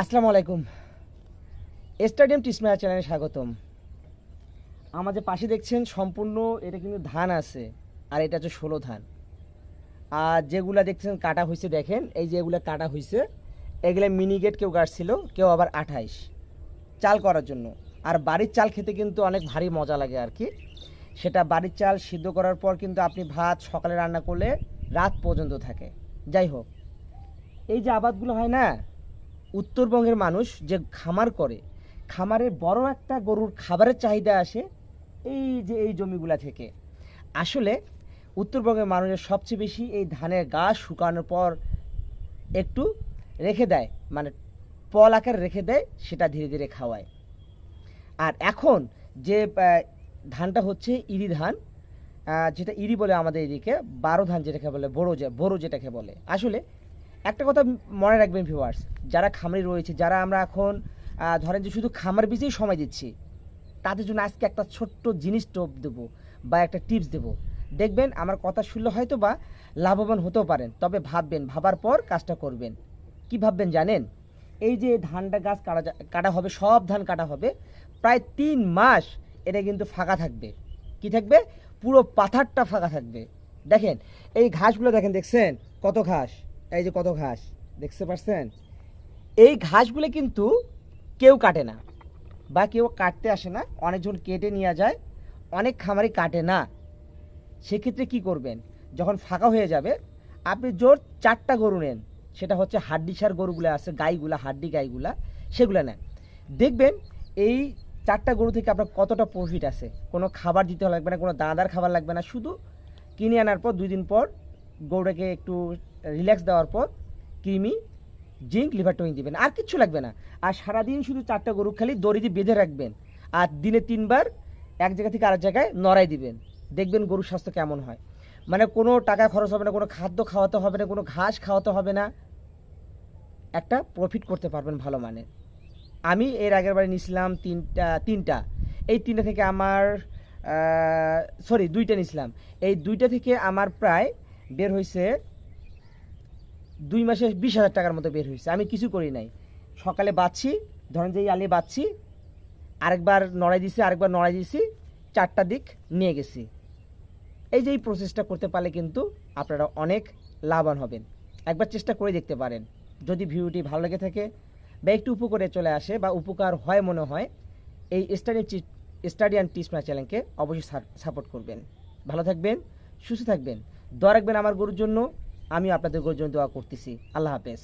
আসসালামু আলাইকুম। স্টাডিয়াম টিসমায়া চ্যানেলে স্বাগতম। আমাদের পাশে দেখছেন সম্পূর্ণ এটা কিন্তু ধান আছে, আর এটা হচ্ছে ষোলো ধান। আর যেগুলা দেখছেন কাটা হয়েছে দেখেন, এই যে এগুলো কাটা হয়েছে এগুলো মিনিগেট কেউ কাটছিল কেউ আবার আঠাইশ। চাল করার জন্য। আর বাড়ির চাল খেতে কিন্তু অনেক ভারী মজা লাগে আর কি। সেটা বাড়ির চাল সিদ্ধ করার পর কিন্তু আপনি ভাত সকালে রান্না করলে রাত পর্যন্ত থাকে। যাই হোক, এই যে আবাদগুলো হয় না উত্তরবঙ্গের মানুষ যে খামার করে, খামারের বড় একটা গরুর খাবারের চাহিদা আসে এই যে এই জমিগুলা থেকে। আসলে উত্তরবঙ্গের মানুষের সবচেয়ে বেশি এই ধানের গাছ শুকানোর পর একটু রেখে দেয় মানে পল আকারে রেখে দেয়, সেটা ধীরে ধীরে খাওয়ায়। আর এখন যে ধানটা হচ্ছে ইরি ধান যেটা ইরি বলে আমাদের এদিকে, বারো ধান যেটাকে বলে, বড়ো যে, বড়ো যেটাকে বলে। আসলে একটা কথা মনে রাখবেন ভিউয়ার্স যারা খামারি রয়েছে, যারা আমরা এখন ধরেন যে শুধু খামার বীজেই সময় দিচ্ছি, তাদের জন্য আজকে একটা ছোট্ট জিনিস টোপ দেবো বা একটা টিপস দেবো। দেখবেন, আমার কথা শুনলে হয়তো বা লাভবান হতেও পারেন, তবে ভাববেন, ভাবার পর কাজটা করবেন। কি ভাববেন জানেন? এই যে ধানটা গাছ কাটা কাটা হবে, সব ধান কাটা হবে, প্রায় তিন মাস এটা কিন্তু ফাঁকা থাকবে। কি থাকবে? পুরো পাথারটা ফাঁকা থাকবে। দেখেন, এই ঘাসগুলো দেখেন, দেখছেন? কত ঘাস? এই যে কত ঘাস, দেখতে পাচ্ছেন এই ঘাসগুলো কিন্তু কেউ কাটে না বা কেউ কাটতে আসে না, অনেকজন কেটে নিয়ে যায়, অনেক খামারি কাটে না। সেক্ষেত্রে কি করবেন? যখন ফাঁকা হয়ে যাবে, আপনি জোর চারটা গরু নেন, সেটা হচ্ছে হাড্ডিসার গরুগুলো আছে, গাইগুলা, হাড্ডি গাইগুলা, সেগুলো নেন। দেখবেন এই চারটা গরু থেকে আপনার কতটা প্রফিট আছে? কোনো খাবার দিতে লাগবে না, কোনো দানাদার খাবার লাগবে না, শুধু কিনে আনার পর দুই দিন পর গরুটাকে একটু রিল্যাক্স দেওয়ার পর কৃমি জিঙ্ক, লিভার টনিক দিবেন। আর কিচ্ছু লাগবে না। আর সারাদিন শুধু চারটা গরু খালি দড়ি দিয়ে বেঁধে রাখবেন। আর দিনে তিনবার এক জায়গা থেকে আরেক জায়গায় নড়াই দিবেন। দেখবেন গরুর স্বাস্থ্য কেমন হয়। মানে কোনো টাকা খরচ হবে না, কোনো খাদ্য খাওয়াতে হবে না, কোনো ঘাস খাওয়াতে হবে না। একটা প্রফিট করতে পারবেন ভালো মানে আমি এর আগের বারে নিয়েছিলাম তিনটা তিনটা। এই তিনটা থেকে আমার সরি দুইটা নিয়েছিলাম এই দুইটা থেকে আমার প্রায় বের হয়েছে দুই মাসে বিশ হাজার টাকার মতো বের হয়েছে। আমি কিছু করি নাই। সকালে বাচ্ছি, ধরেন যে আলিয়ে বাচ্ছি, আরেকবার নড়াই দিছি, আরেকবার নড়াই দিছি, চারটা দিক নিয়ে গেছি। এই যে এই প্রসেসটা করতে পারলে কিন্তু আপনারা অনেক লাভবান হবেন। একবার চেষ্টা করে দেখতে পারেন। যদি ভিডিওটি ভালো লেগে থাকে বা একটু উপকারে চলে আসে বা উপকার হয় মনে হয়, এই স্টাডি স্টাডি অ্যান্ড টিসমা চ্যানেলকে অবশ্যই সাপোর্ট করবেন। ভালো থাকবেন, সুস্থ থাকবেন। দোয়া রাখবেন আমার গরুর জন্য। আমি আপনাদের গর্জন দোয়া করতেছি। আল্লাহ হাফেজ।